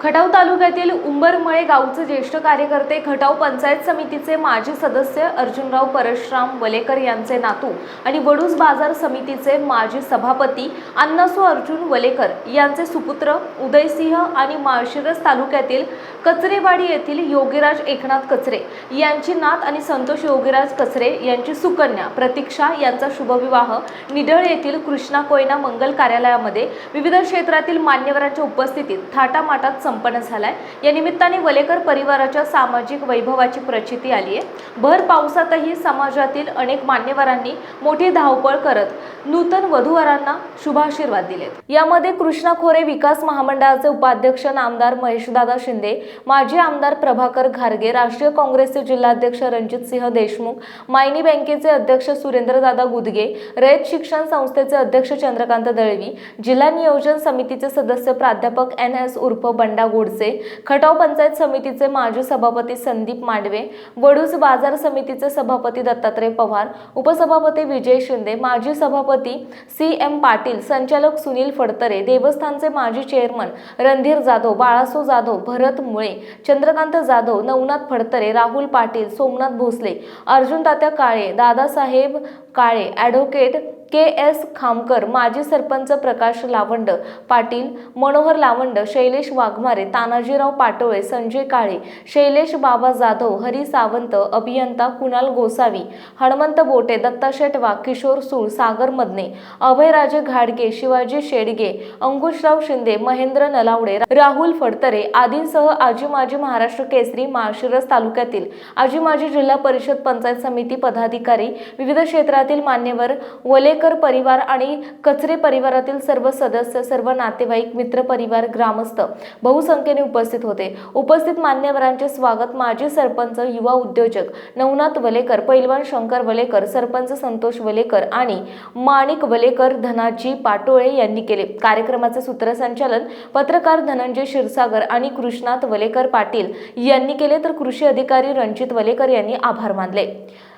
Khatav तालुक्यातील उंबरमळे गावचे ज्येष्ठ कार्यकर्ते खटाव पंचायत समितीचे माजी सदस्य अर्जुनराव परशराम वलेकर यांचे नातू आणि वडूज बाजार समितीचे माजी सभापती अन्नासू अर्जुन वलेकर यांचे सुपुत्र उदयसिंह आणि माळशिरस तालुक्यातील कचरेवाडी येथील योगीराज एकनाथ कचरे यांची नात आणि संतोष योगीराज कचरे यांची सुकन्या प्रतीक्षा यांचा शुभविवाह निडळ येथील कृष्णा कोयना मंगल कार्यालयामध्ये विविध क्षेत्रातील मान्यवरांच्या उपस्थितीत थाटामाटात संपन्न झालाय. या निमित्ताने वलेकर परिवाराच्या सामाजिक वैभवाची प्रचिती आली आहे भर पावसातही समाजातील अनेक मान्यवरांनी मोठी धावपळ करत नूतन वधूवरांना शुभाशीर्वाद दिलेत. यामध्ये कृष्णा खोरे विकास महामंडळाचे उपाध्यक्ष नामदार महेशदादा शिंदे माजी आमदार प्रभाकर घारगे राष्ट्रीय काँग्रेसचे जिल्हाध्यक्ष रणजित सिंह देशमुख मायनी बँकेचे अध्यक्ष सुरेंद्रदादा गुदगे रयत शिक्षण संस्थेचे अध्यक्ष चंद्रकांत दळवी जिल्हा नियोजन समितीचे सदस्य प्राध्यापक एन एस उर्फ बंडा गोडसे खटाव पंचायत समितीचे माजी सभापती संदीप मांडवे वडूज बाजार समितीचे सभापती दत्तात्रय पवार उपसभापती विजय शिंदे माजी सभापती सी एम पाटील संचालक सुनील फडतरे देवस्थानचे माजी chairman Randhir Jadhav Balaso Jadhav Bharat Mule Chandrakant Jadhav Navnath Phadtare Rahul Patil Somnath Bhosale Arjun Tatya Kale Dadasaheb Kale advocate K S Khamkar माजी सरपंच प्रकाश लावंड पाटील मनोहर लावंड शैलेश वाघमारे तानाजीराव पाटोळे संजय काळे शैलेश बाबा जाधव हरी सावंत अभियंता कुणाल गोसावी हनुमंत बोटे दत्ताशेठ शेटवा किशोर सूळ सागर मदने अभयराजे घाडगे शिवाजी शेडगे अंकुशराव शिंदे महेंद्र नलावडे राहुल फडतरे आदींसह आजी माजी महाराष्ट्र केसरी माळशिरस तालुक्यातील आजी माजी जिल्हा परिषद पंचायत समिती पदाधिकारी विविध क्षेत्रातील मान्यवर वले वलेकर परिवार आणि कचरे परिवारातील सर्व सदस्य सर्व नातेवाईक मित्र परिवार ग्रामस्थ बहुसंख्येने उपस्थित होते. उपस्थित मान्यवरांचे स्वागत माजी सरपंच युवा उद्योजक नवनाथ वलेकर पैलवान शंकर वलेकर सरपंच संतोष वलेकर आणि माणिक वलेकर धनाजी पाटोळे यांनी केले. कार्यक्रमाचे सूत्रसंचालन पत्रकार धनंजय क्षीरसागर आणि कृष्णात वलेकर पाटील यांनी केले. तर कृषी अधिकारी रणजित वलेकर यांनी आभार मानले.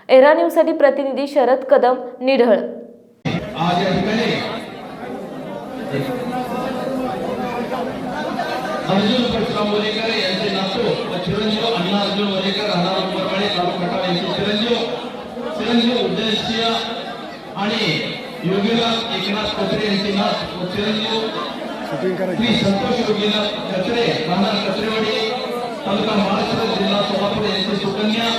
एरा न्यूजसाठी प्रतिनिधी शरद कदम निढळ. आज या ठिकाणी अर्जुन परशुराम वलेकर यांचे नातू व चिरंजीव अण्णा अर्जुन वलेकर राहणार उंबरवाडे तालुका यांचे चिरंजीव चिरंजीव उदयसिंह आणि योगीराज एकनाथ कचरे यांचे नात व चिरंजीव श्री संतोष योगीनाथ कचरे राहणार कचरेवाडी तालुका महाराष्ट्र जिल्हा सोलापूर यांची सुकन्या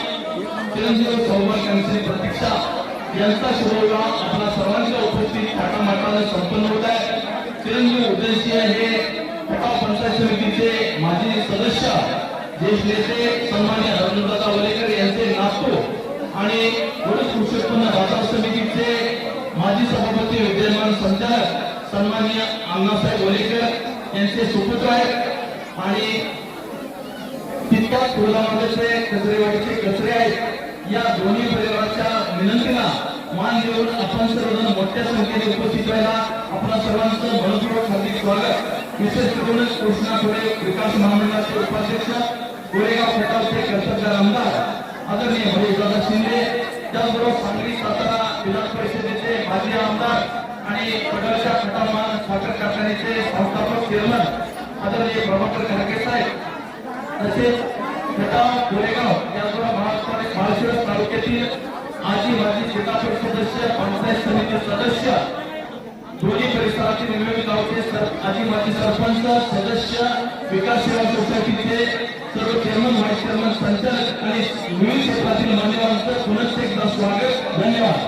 चिरंजीव सौभाग्य यांची प्रतीक्षा यांचा सोहळा आपल्या सर्वांच्या उपस्थितीत थाटामाटाने संपन्न होत आहे. चिरंजीव उदयसिंह हे खटाव पंचायत समितीचे माजी सदस्य ज्येष्ठ नेते सन्मान्य अर्जुनदादा वलेकर यांचे नातू आणि वडूज कृषी उत्पन्न बाजार समितीचे माजी सभापती विद्यमान संचालक सन्मान्य अण्णासाहेब वलेकर यांचे सुपुत्र आहेत. आणि तितक्याच कुर्लामध्ये ते कचरेवाडीचे कचरे आहेत. या दोन्ही परिवाराच्या विनंतीला मान देऊन आपण सर्वजण मोठ्या संख्येने उपस्थित राहिला आपण सर्वांचं मनपूर्वक हार्दिक स्वागत. विशेष करून कृष्णा थोडे विकास महामंडळाचे उपाध्यक्ष कोरेगाव खटावचे कर्तव्य आमदार आदरणीय हरिदादा शिंदे त्याचबरोबर सांगली सातारा विधान परिषदेचे माजी आमदार आणि पडळच्या खटाव साखर कारखान्याचे संस्थापक चेअरमन आदरणीय प्रभाकर खडके साहेब तसेच खटाव गोरेगाव महाशिरस आजी माजी शेतापूर सदस्य पंचायत समिती सदस्य दोन्ही परिसराचे निवडणूक गावचे आजी माजी सरपंच सदस्य विकास सेवा सोसायटीचे सर्व चेअरमन व्हाईस चेअरमन संचालक आणि विविध क्षेत्रातील मान्यवरांचं पुनश्च एकदा स्वागत धन्यवाद.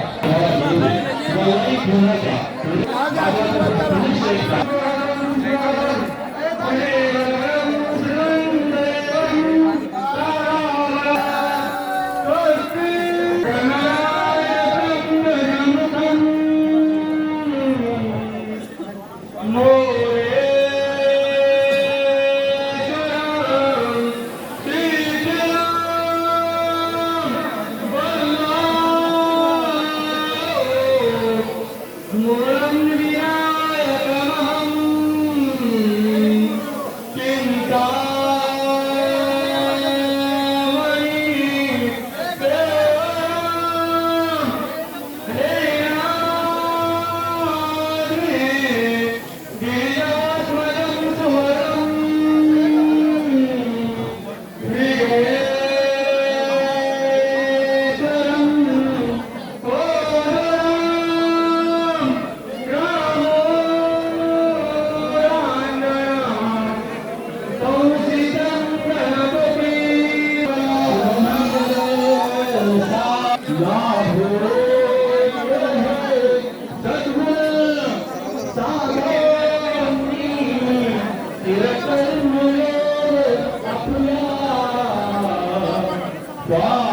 Wow.